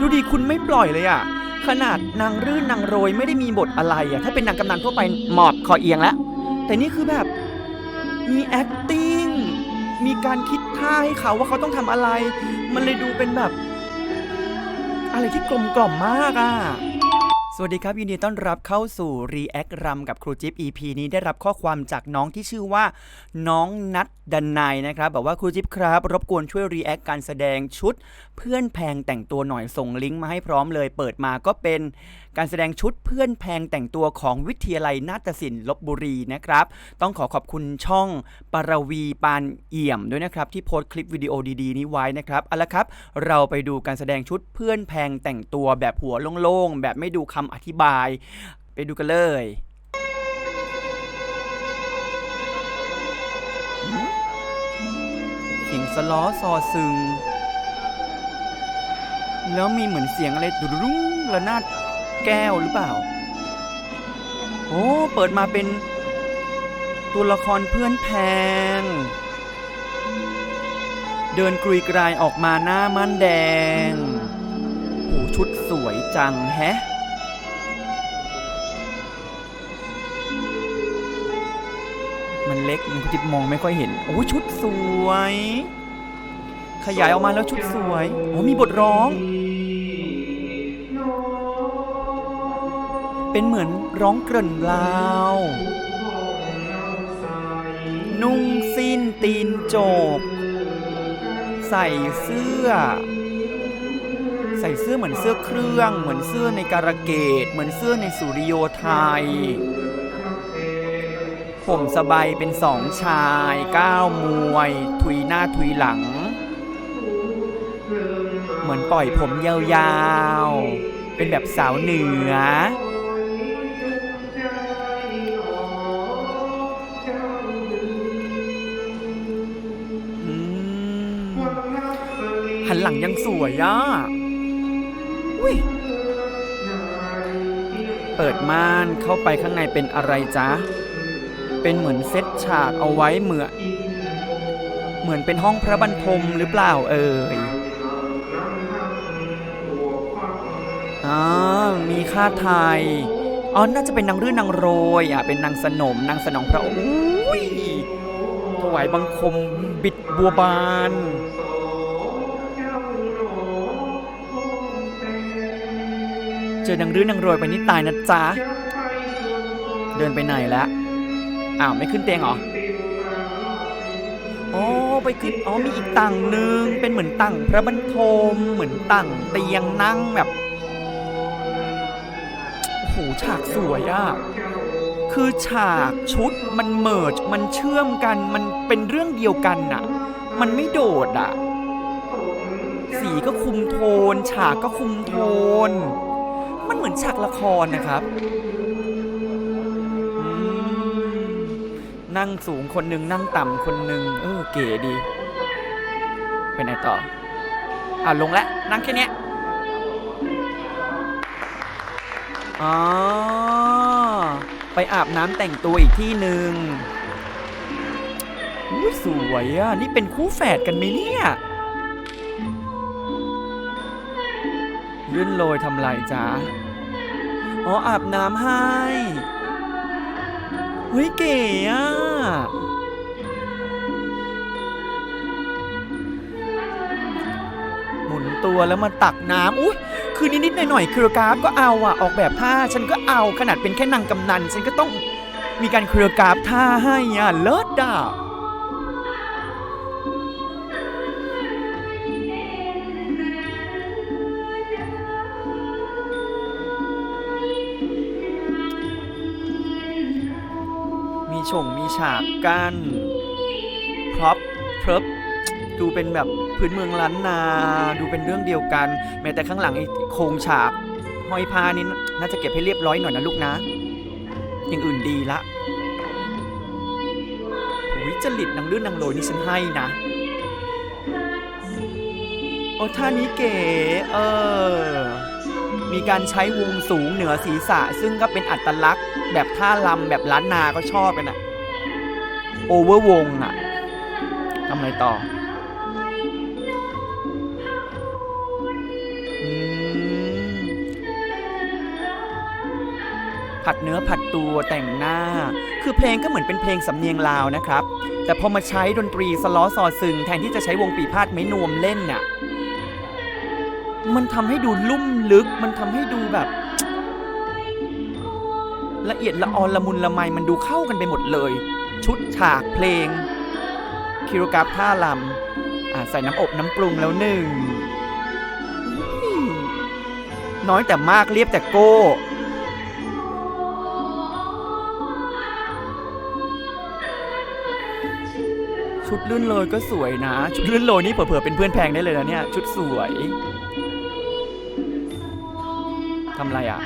ดูดิคุณไม่ปล่อยเลยอะขนาดนางรื่นนางโรยไม่ได้มีบทอะไรอะถ้าเป็นนางกำนันทั่วไปหมอบคอเอียงแล้ว แต่นี่คือแบบมี acting มีการคิดท่าให้เขาว่าเขาต้องทำอะไร มันเลยดูเป็นแบบ อะไรที่กลมกล่อมมากอะ วัสดีครับ ยินดีต้อนรับเข้าสู่ React รำกับครูจิ๊บ EP นี้ได้รับข้อความจากน้องที่ชื่อว่า น้องนัดดันไนยนะครับ บอกว่าครูจิ๊บครับ รบกวนช่วย React การแสดงชุด เพื่อนแพงแต่งตัวหน่อยส่งลิงก์มาให้พร้อมเลย เปิดมาก็เป็นการแสดงชุดเพื่อนแพงแต่งตัวของวิทยาลัยนาฏศิลป์ลบบุรีนะครับ ต้องขอขอบคุณช่องปารวีปานเอี่ยมด้วยนะครับ ที่โพสต์คลิปวิดีโอดีๆ นี้ไว้นะครับเอาละครับ เราไปดูการแสดงชุดเพื่อนแพงแต่งตัวแบบหัวโล่งๆ แบบไม่ดูคำอธิบาย ไปดูกันเลยเสียงสล้อซอซึง แล้วมีเหมือนเสียงอะไรดุดุ้งระนาด แก้วหรือเปล่า โอ้ เปิดมาเป็น ตัวละครเพื่อนแพง เดินกรุยกรายออกมาหน้ามันแดงโอ้ชุดสวยจังแฮะมันเล็กมันจิบมองไม่ค่อยเห็น โอ้ชุดสวย ขยายออกมาแล้วชุดสวย โอ้มีบทร้อง เป็นเหมือนร้องเกริ่นลาว นุ่งสิ้นตีนโจก ใส่เสื้อ ใส่เสื้อเหมือนเสื้อเครื่อง เหมือนเสื้อในการะเกดเหมือนเสื้อในสุริโยไทย ผมสบายเป็นสองชายก้าวมวย ทุยหน้าทุยหลัง เหมือนปล่อยผมยาวๆ เป็นแบบสาวเหนือ วยอะอุ้ยเปิดม่านเข้าไปข้างในเป็นอะไรจ๊ะ เป็นเหมือนเซตฉากเอาไว้เหมือนเหมือนเป็นห้องพระบรรทมหรือเปล่าเอ่ยอ๋อมีค่าไทยอ๋อน่าจะเป็นนางรื่นนางโรยอะเป็นนางสนมนางสนองพระอุ้ยถวายบังคมบิดบัวบาน เจอนางรื่นนางโรยไปนี่ตายนะจ๊ะ เดินไปไหนแล้ว อ้าวไม่ขึ้นเตียงเหรออ๋อไปขึ้นอ๋อมีอีกตังหนึ่งเป็นเหมือนตังพระบรรทมเหมือนตังเตียงนั่งแบบโอ้โหฉากสวยอะคือฉากชุดมันเมิร์จมันเชื่อมกันมันเป็นเรื่องเดียวกันน่ะ มันไม่โดดอะสีก็คุมโทน ฉากก็คุมโทน เหมือนฉากละครนะครับนั่งสูงคนหนึ่งนั่งต่ำคนหนึ่งเออเก๋ดีไปไหนต่ออ่าลงแล้วนั่งแค่นี้อ๋อไปอาบน้ำแต่งตัวอีกที่หนึ่งอุ๊ยสวยอะ นี่เป็นคู่แฝดกันไหมเนี่ยลื่นโรยทำไรจ๊ะ อ๋ออาบน้ำให้เฮ้ยเก๋อะหมุนตัวแล้วมาตักน้ำอุ้ยคือนิดๆหน่อยๆเครือกราฟก็เอาอะออกแบบท่าฉันก็เอาขนาดเป็นแค่นางกำนัน ฉันก็ต้องมีการเครือกราฟท่าให้อะเลิศอะ ฉงมีฉากกั้นพร็อพพร็อพดูเป็นแบบพื้นเมืองล้านนา ดูเป็นเรื่องเดียวกัน แม้แต่ข้างหลังไอ้โครงฉากห้อยผ้านี่น่าจะเก็บให้เรียบร้อยหน่อยนะลูกนะอย่างอื่นดีละวิจริตนางลื่นนางโรยนี่ฉันให้นะ โอ้ท่านี้เก๋ เออ มีการใช้วงสูงเหนือศีรษะ ซึ่งก็เป็นอัตลักษณ์ แบบท่าลำแบบล้านนาก็ชอบกันอะโอเวอร์วงอะทำไรต่อผัดเนื้อผัดตัวแต่งหน้า คือเพลงก็เหมือนเป็นเพลงสำเนียงลาวนะครับ แต่พอมาใช้ดนตรีสล้อซอซึงแทนที่จะใช้วงปีพาดไม้นวมเล่นน่ะ มันทำให้ดูลุ่มลึก มันทำให้ดูแบบ ละเอียดละออนละมุนละไมมันดูเข้ากันไปหมดเลย ชุดฉากเพลง คิโรกราฟท่าลำอะใส่น้ำอบน้ำปรุงแล้วหนึ่ง น้อยแต่มากเรียบแต่โก้ ชุดลื่นโรยก็สวยนะ ชุดลื่นโรยนี่เผื่อๆเป็นเพื่อนแพงได้เลยนะเนี่ย ชุดสวยำอะไรอะ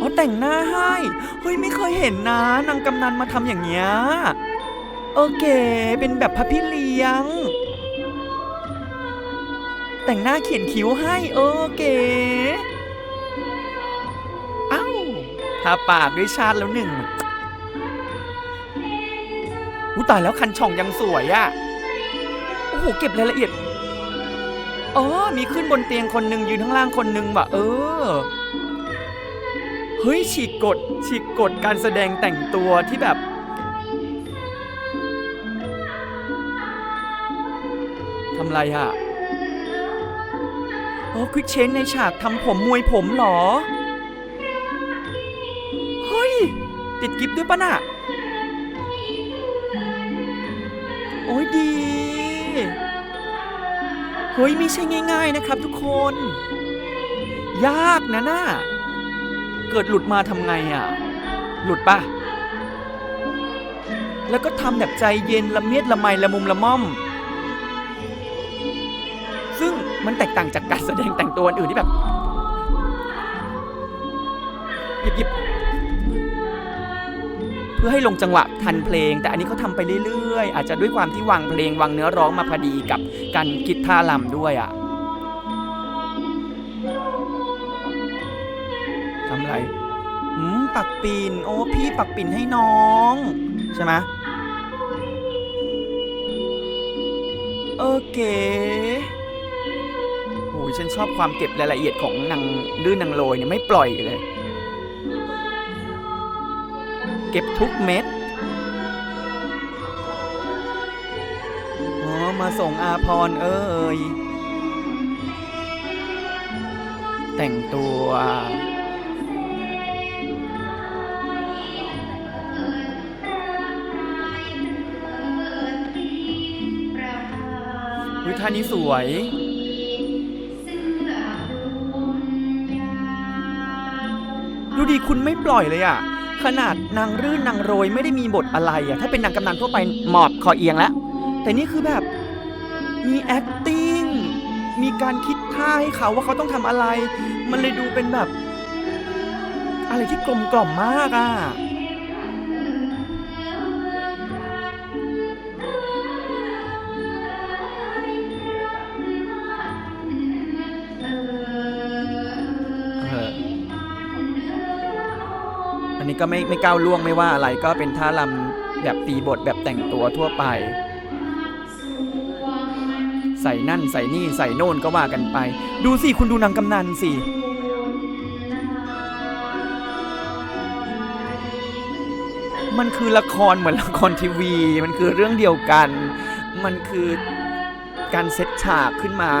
อ๋อแต่งหน้าให้เฮ้ยไม่เคยเห็นนะนางกำนันมาทำอย่างเงี้ยโอเค เป็นแบบพระพี่เลี้ยง แต่งหน้าเขียนคิ้วให้เอเก๋เอ้าทาปากด้วยชาติแล้วหนึ่งอู้ตายแล้วคันช่องยังสวยอะ่ะโอ้โหเก็บรายละเอียด อ๋อ มีขึ้นบนเตียงคนหนึ่งยืนข้างล่างคนหนึ่งว่ะเออ เฮ้ย ฉีกกฎฉีกกฎการแสดงแต่งตัวที่แบบ ทำไรอะโอ้ควิกเชนในฉากทำผมมวยผมหรอ เฮ้ย ติดกิฟต์ด้วยปะน่ะ ฮ้ยไม่ใช่ง่าย ๆนะครับ ทุกคน ยากนะน่ะเกิดหลุดมาทำไงอะ หลุดปะแล้วก็ทำแบบใจเย็นละเมียดละไมละมุมละม่อม ซึ่งมันแตกต่างจากการแสดงแต่งตัวอื่นที่แบบหยิบหยิบ พื่อให้ลงจังหวะทันเพลง แต่อันนี้เขาทำไปเรื่อยๆ อาจจะด้วยความที่วางเพลงวางเนื้อร้องมาพอดีกับการคิดท่าลำด้วยอะทำไรอืมปักปิ่นโอ้พี่ปักปิ่นให้น้องใช่ไหมเออเก๋โอ้ยฉันชอบความเก็บรายละเอียดของนางดื้อนางโรยเนี่ยไม่ปล่อยเลย เก็บทุกเม็ด อ๋อ มาส่งอาพรเอ้ย แต่งตัววิท่านี้สวยดูดีคุณไม่ปล่อยเลยอะ ขนาดนางรื่นนางโรยไม่ได้มีบทอะไรอะถ้าเป็นนางกำนันทั่วไปหมอบคอเอียงแล้ว แต่นี่คือแบบมี acting มีการคิดท่าให้เขาว่าเขาต้องทำอะไร มันเลยดูเป็นแบบ อะไรที่กลมกล่อมมากอะ นี้ก็ไม่ไม่ก้าวล่วงไม่ว่าอะไรก็เป็นท่าลำแบบตีบทแบบแต่งตัวทั่วไป ใส่นั่นใส่นี่ใส่โน่นก็ว่ากันไป ดูสิคุณดูนางกำนันสิมันคือละครเหมือนละครทีวี มันคือเรื่องเดียวกัน มันคือการเซตฉากขึ้นมา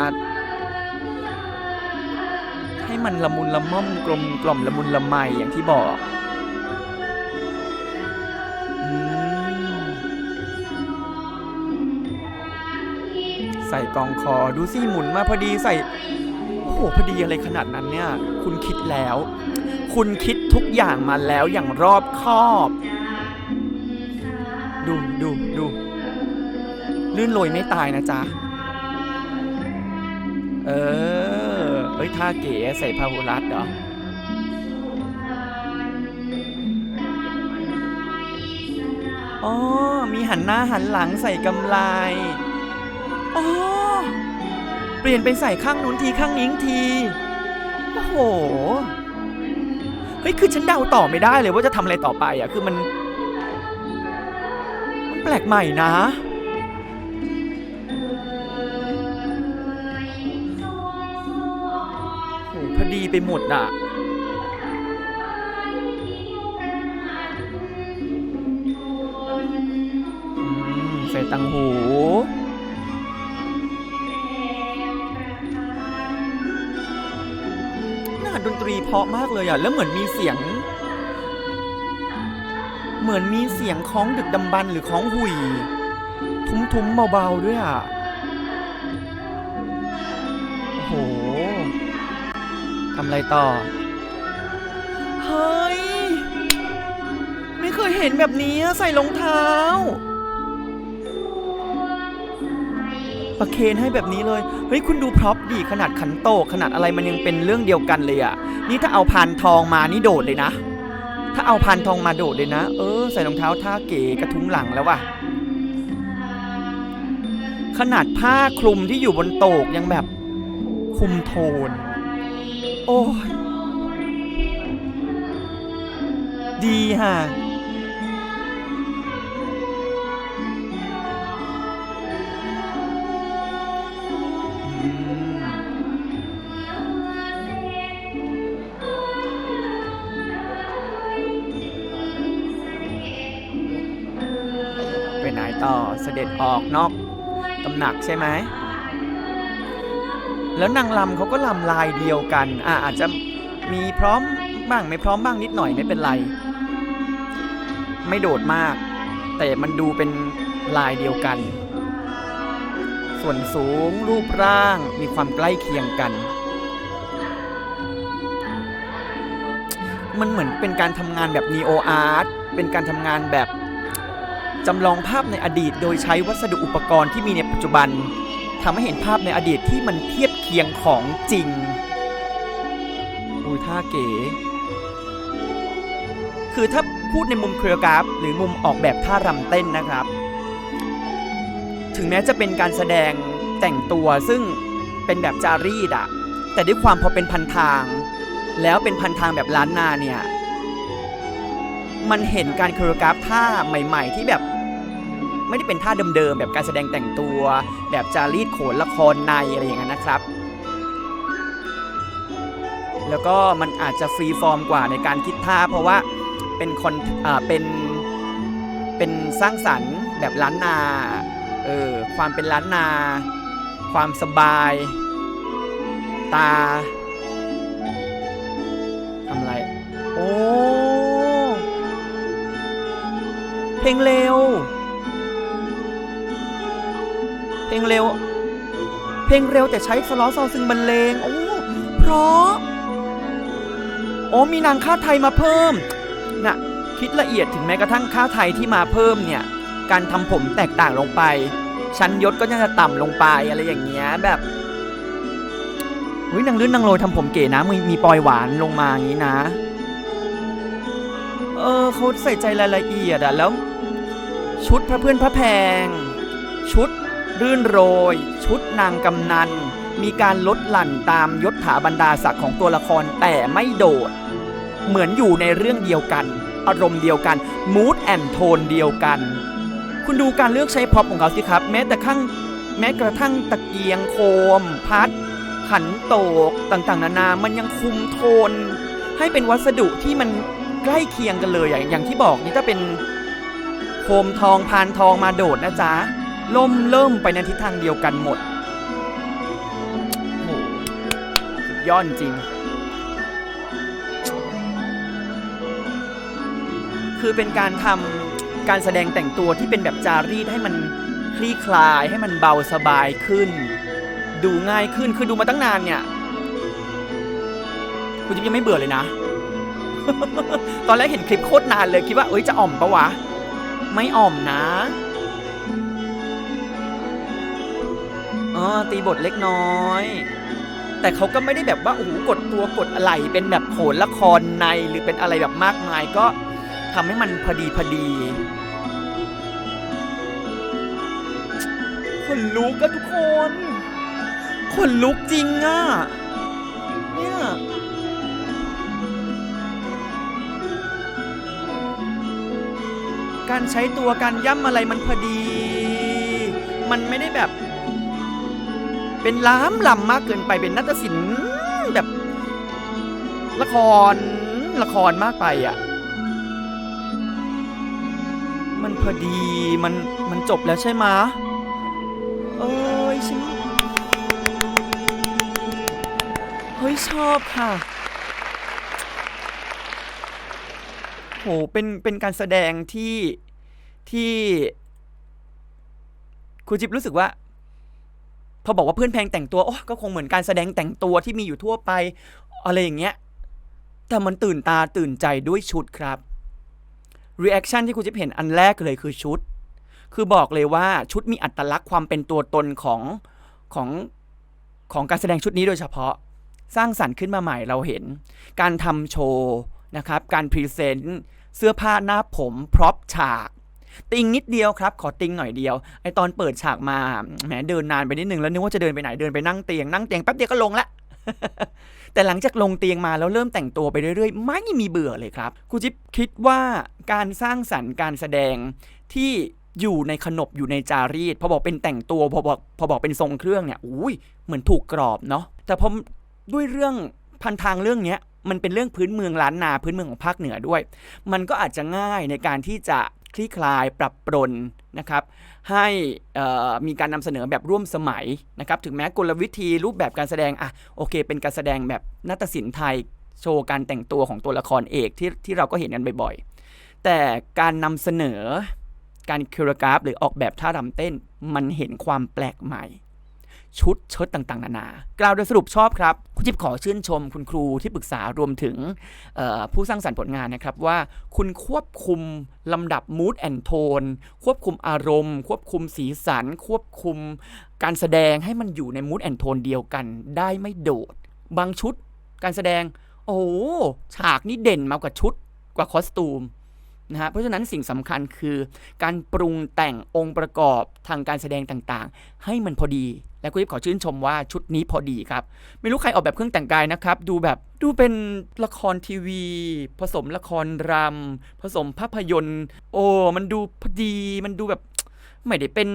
ให้มันละมุนละม่อมกลมกล่อมละมุนละไมอย่างที่บอก ใส่กองคอดูสิหมุนมาพอดีใส่โอ้โหพอดีอะไรขนาดนั้นเนี่ย คุณคิดแล้ว คุณคิดทุกอย่างมาแล้วอย่างรอบคอบ ดูดูดูลื่นโรยไม่ตายนะจ๊ะ เออเฮ้ยท่าเก๋ใส่พาหุรัตเหรออ๋อ มีหันหน้าหันหลังใส่กำไล อ๋เปลี่ยนไปใส่ข้างนู้นทีข้างนี้ที โอ้โห เฮ้ย คือฉันเดาต่อไม่ได้เลยว่าจะทำอะไรต่อไปอะ คือมัน มันแปลกใหม่นะโอ้พอดีไปหมดอะใส่ตังหู เพราะมากเลยอะ แล้วเหมือนมีเสียง เหมือนมีเสียงคล้องดึกดำบรรหรือคล้องหุย ทุ้มๆเบาๆด้วยอะ โอ้โหทำอะไรต่อ เฮ้ย ไม่เคยเห็นแบบนี้ใส่รองเท้า ประเคนให้แบบนี้เลย เฮ้ยคุณดูพร็อพดีขนาดขันโตขนาดอะไรมันยังเป็นเรื่องเดียวกันเลยอะนี่ถ้าเอาพานทองมานี่โดดเลยนะ ถ้าเอาพานทองมาโดดเลยนะ เออใส่รองเท้าท่าเก๋กระทุ้งหลังแล้วว่ะ ขนาดผ้าคลุมที่อยู่บนโตกยังแบบคุมโทน โอ้ยดีฮะ ต่อเสด็จออกนอกตำหนักใช่ไหมแล้วนางลำเขาก็ลำลายเดียวกันอะอาจจะมีพร้อมบ้างไม่พร้อมบ้างนิดหน่อยไม่เป็นไร ไม่โดดมาก แต่มันดูเป็นลายเดียวกัน ส่วนสูงรูปร่างมีความใกล้เคียงกัน มันเหมือนเป็นการทำงานแบบนีโออาร์ตเป็นการทำงานแบบ จำลองภาพในอดีตโดยใช้วัสดุอุปกรณ์ที่มีในปัจจุบันทำให้เห็นภาพในอดีตที่มันเทียบเคียงของจริงอุ้ยท่าเก๋คือถ้าพูดในมุมเครียกราฟหรือมุมออกแบบท่ารำเต้นนะครับ ถึงแม้จะเป็นการแสดงแต่งตัวซึ่งเป็นแบบจารีตอะแต่ด้วยความพอเป็นพันทาง แล้วเป็นพันทางแบบล้านนาเนี่ย มันเห็นการโคโรกราฟท่าใหม่ ๆ ที่แบบ ไม่ได้เป็นท่าเดิมๆแบบการแสดงแต่งตัว แบบจารีตโขนละครในอะไรอย่างนั้นนะครับ แล้วก็มันอาจจะฟรีฟอร์มกว่าในการคิดท่า เพราะว่าเป็นคนอ่าเป็นเป็นสร้างสรรค์แบบล้านนาเออความเป็นล้านนา ความสบาย ตาทำไร โอ้ เพลงเร็ว งเร็ว เพลงเร็วแต่ใช้สล้อซอซึงบรรเลงโอ้เพราะโอ้มีนางค่าไทยมาเพิ่มน่ะคิดละเอียดถึงแม้กระทั่งค่าไทยที่มาเพิ่มเนี่ย การทำผมแตกต่างลงไป ชั้นยศก็ยังจะต่ำลงไปอะไรอย่างเงี้ยแบบเฮ้ยนางลื่นนางโรยทำผมเก๋นะมีมีปลอยหวานลงมาอย่างนี้นะ เออเขาใส่ใจรายละเอียดอะแล้ว ชุดพระเพื่อนพระแพง ชุด รื่นโรย ชุดนางกำนัน มีการลดหลั่นตามยศถาบรรดาศักดิ์ของตัวละครแต่ไม่โดด เหมือนอยู่ในเรื่องเดียวกัน อารมณ์เดียวกันมูดแอนโทนเดียวกัน คุณดูการเลือกใช้พ็อพของเขาสิครับ แม้แต่ข้างแม้กระทั่งตะเกียงโคม พัดขันโตกต่างๆ นานา มันยังคุมโทน ให้เป็นวัสดุที่มันใกล้เคียงกันเลยอย่างที่บอกนี่ถ้าเป็นโคมทองพานทองมาโดดนะจ๊ะ ล่มเริ่มไปในทิศทางเดียวกันหมดโอ้โหสุดยอดจริง คือเป็นการทำการแสดงแต่งตัวที่เป็นแบบจารีตให้มันคลี่คลายให้มันเบาสบายขึ้น ดูง่ายขึ้นคือดูมาตั้งนานเนี่ยคุณจิ๊บยังไม่เบื่อเลยนะ ตอนแรกเห็นคลิปโคตรนานเลยคิดว่าเอ้ยจะอ่อมปะวะ ไม่อ่อมนะ อ๋อตีบทเล็กน้อย แต่เขาก็ไม่ได้แบบว่าโอ้โหกดตัวกดอะไรเป็นแบบโขนละครในหรือเป็นอะไรแบบมากมายก็ทำให้มันพอดีพอดีขนลุกอะทุกคนขนลุกจริงอะเนี่ยการใช้ตัวการย่ำอะไรมันพอดี มันไม่ได้แบบ เป็นล้ามลำมากเกินไปเป็นนัตศิลป์แบบ ละครละครมากไปอะ มันพอดีมันมันจบแล้วใช่ไหมะเอ้ยฉันเฮ้ยชอบค่ะโหเป็นเป็นการแสดงที่ที่ครูจิ๊บรู้สึกว่า พอบอกว่าเพื่อนแพงแต่งตัวโอ้ก็คงเหมือนการแสดงแต่งตัวที่มีอยู่ทั่วไปอะไรอย่างเงี้ยแต่มันตื่นตาตื่นใจด้วยชุดครับรีแอคชั่นที่ครูจิ๊บเห็นอันแรกเลยคือชุด คือบอกเลยว่าชุดมีอัตลักษณ์ความเป็นตัวตนของของของการแสดงชุดนี้โดยเฉพาะ สร้างสรรค์ขึ้นมาใหม่เราเห็น การทำโชว์นะครับ การพรีเซนต์ เสื้อผ้าหน้าผม พร็อพฉาก ติงนิดเดียวครับขอติงหน่อยเดียวไอตอนเปิดฉากมาแหมเดินนานไปนิดนึงแล้วนึกว่าจะเดินไปไหนเดินไปนั่งเตียงนั่งเตียงแป๊บเดียวก็ลงละแต่หลังจากลงเตียงมาแล้วเริ่มแต่งตัวไปเรื่อยๆ ไม่มีเบื่อเลยครับครูจิ๊บคิดว่าการสร้างสรรค์การแสดงที่อยู่ในขนบอยู่ในจารีตพอบอกเป็นแต่งตัวพอบอกพอบอกเป็นทรงเครื่องเนี่ยอุ้ยเหมือนถูกกรอบเนาะแต่พอด้วยเรื่องพันทางเรื่องเนี้ยมันเป็นเรื่องพื้นเมืองล้านนาพื้นเมืองของภาคเหนือด้วย มันก็อาจจะง่ายในการที่จะ คลี่คลายปรับปรนนะครับให้มีการนำเสนอแบบร่วมสมัยนะครับถึงแม้กลวิธีรูปแบบการแสดงอะโอเค เป็นการแสดงแบบนาฏศิลป์ไทยโชว์การแต่งตัวของตัวละครเอกที่ที่เราก็เห็นกันบ่อยๆ แต่การนำเสนอการคิวรกราฟหรือออกแบบท่ารำเต้นมันเห็นความแปลกใหม่ ชุดเชิดต่างๆ นานากล่าวโดยสรุปชอบครับ คุณจิ๊บขอชื่นชมคุณครูที่ปรึกษารวมถึงผู้สร้างสรรค์ผลงานนะครับว่าคุณควบคุมลำดับ mood and tone ควบคุมอารมณ์ ควบคุมสีสัน ควบคุมการแสดงให้มันอยู่ใน mood and tone เดียวกันได้ไม่โดด บางชุดการแสดง โอ้ฉากนี้เด่นมากกว่าชุดกว่าคอสตูม นะฮะเพราะฉะนั้นสิ่งสำคัญคือ การปรุงแต่งองค์ประกอบทางการแสดงต่างๆ ให้มันพอดี และคุณยิบขอชื่นชมว่าชุดนี้พอดีครับ ไม่รู้ใครออกแบบเครื่องแต่งกายนะครับ ดูแบบดูเป็นละครทีวี ผสมละครรำผสมภาพยนตร์ โอ้มันดูพอดีมันดูแบบไม่ได้เป็น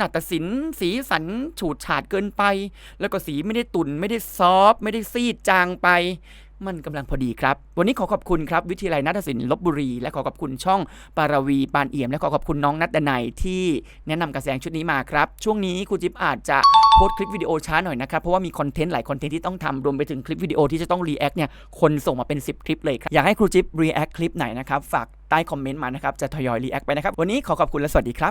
นาฏศิลป์สีสันฉูดฉาดเกินไป แล้วก็สีไม่ได้ตุนไม่ได้ซอฟไม่ได้ซีดจางไป มันกำลังพอดีครับ วันนี้ขอขอบคุณครับ วิทยาลัยนาฏศิลป์ลบบุรี และขอขอบคุณช่องปาราวีปานเอี่ยม และขอขอบคุณน้องนัดดนัยที่แนะนำการแสดงชุดนี้มาครับ ช่วงนี้ครูจิ๊บอาจจะโพสต์คลิปวิดีโอช้าหน่อยนะครับ เพราะว่ามีคอนเทนต์หลายคอนเทนต์ที่ต้องทำรวมไปถึงคลิปวิดีโอที่จะต้องรีแอคเนี่ยคนส่งมาเป็น 10 คลิปเลยครับอยากให้ครูจิ๊บรีแอคคลิปไหนนะครับฝากใต้คอมเมนต์มานะครับจะทยอยรีแอคไปนะครับวันนี้ขอขอบคุณและสวัสดีครับ